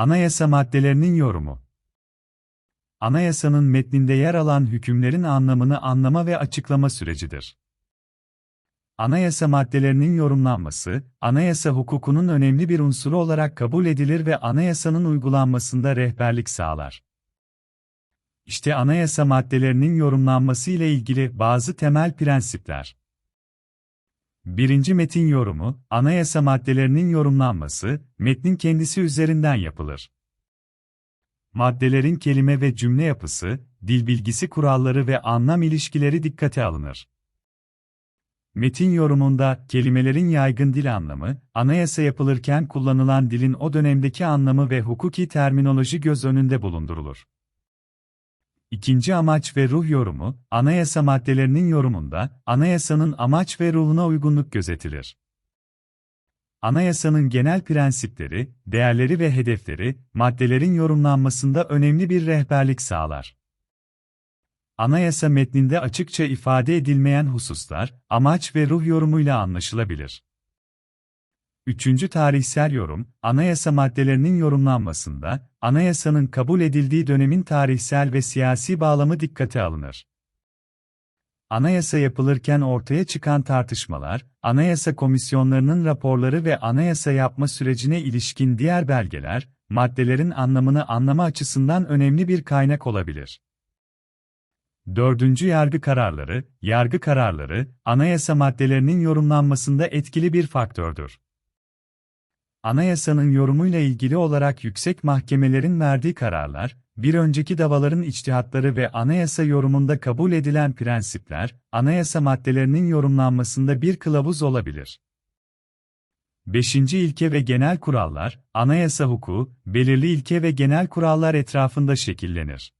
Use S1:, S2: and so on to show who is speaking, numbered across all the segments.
S1: Anayasa maddelerinin yorumu. Anayasanın metninde yer alan hükümlerin anlamını anlama ve açıklama sürecidir. Anayasa maddelerinin yorumlanması, anayasa hukukunun önemli bir unsuru olarak kabul edilir ve anayasanın uygulanmasında rehberlik sağlar. İşte anayasa maddelerinin yorumlanması ile ilgili bazı temel prensipler. Birinci metin yorumu, anayasa maddelerinin yorumlanması, metnin kendisi üzerinden yapılır. Maddelerin kelime ve cümle yapısı, dil bilgisi kuralları ve anlam ilişkileri dikkate alınır. Metin yorumunda kelimelerin yaygın dil anlamı, anayasa yapılırken kullanılan dilin o dönemdeki anlamı ve hukuki terminoloji göz önünde bulundurulur. İkinci amaç ve ruh yorumu, anayasa maddelerinin yorumunda, anayasanın amaç ve ruhuna uygunluk gözetilir. Anayasanın genel prensipleri, değerleri ve hedefleri, maddelerin yorumlanmasında önemli bir rehberlik sağlar. Anayasa metninde açıkça ifade edilmeyen hususlar, amaç ve ruh yorumuyla anlaşılabilir. Üçüncü tarihsel yorum, anayasa maddelerinin yorumlanmasında, anayasanın kabul edildiği dönemin tarihsel ve siyasi bağlamı dikkate alınır. Anayasa yapılırken ortaya çıkan tartışmalar, anayasa komisyonlarının raporları ve anayasa yapma sürecine ilişkin diğer belgeler, maddelerin anlamını anlama açısından önemli bir kaynak olabilir. Dördüncü yargı kararları, yargı kararları, anayasa maddelerinin yorumlanmasında etkili bir faktördür. Anayasanın yorumuyla ilgili olarak yüksek mahkemelerin verdiği kararlar, bir önceki davaların içtihatları ve anayasa yorumunda kabul edilen prensipler, anayasa maddelerinin yorumlanmasında bir kılavuz olabilir. Beşinci ilke ve genel kurallar, anayasa hukuku, belirli ilke ve genel kurallar etrafında şekillenir.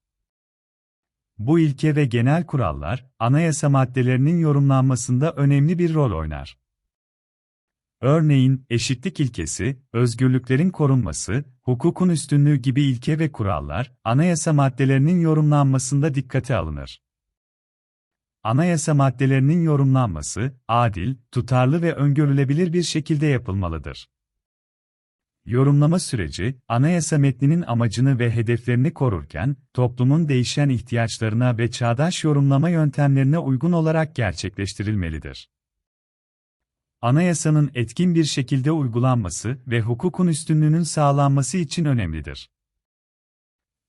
S1: Bu ilke ve genel kurallar, anayasa maddelerinin yorumlanmasında önemli bir rol oynar. Örneğin, eşitlik ilkesi, özgürlüklerin korunması, hukukun üstünlüğü gibi ilke ve kurallar, anayasa maddelerinin yorumlanmasında dikkate alınır. Anayasa maddelerinin yorumlanması, adil, tutarlı ve öngörülebilir bir şekilde yapılmalıdır. Yorumlama süreci, anayasa metninin amacını ve hedeflerini korurken, toplumun değişen ihtiyaçlarına ve çağdaş yorumlama yöntemlerine uygun olarak gerçekleştirilmelidir. Anayasanın etkin bir şekilde uygulanması ve hukukun üstünlüğünün sağlanması için önemlidir.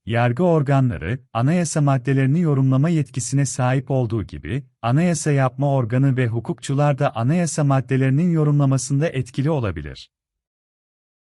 S1: Yargı organları, anayasa maddelerini yorumlama yetkisine sahip olduğu gibi, anayasa yapma organı ve hukukçular da anayasa maddelerinin yorumlamasında etkili olabilir.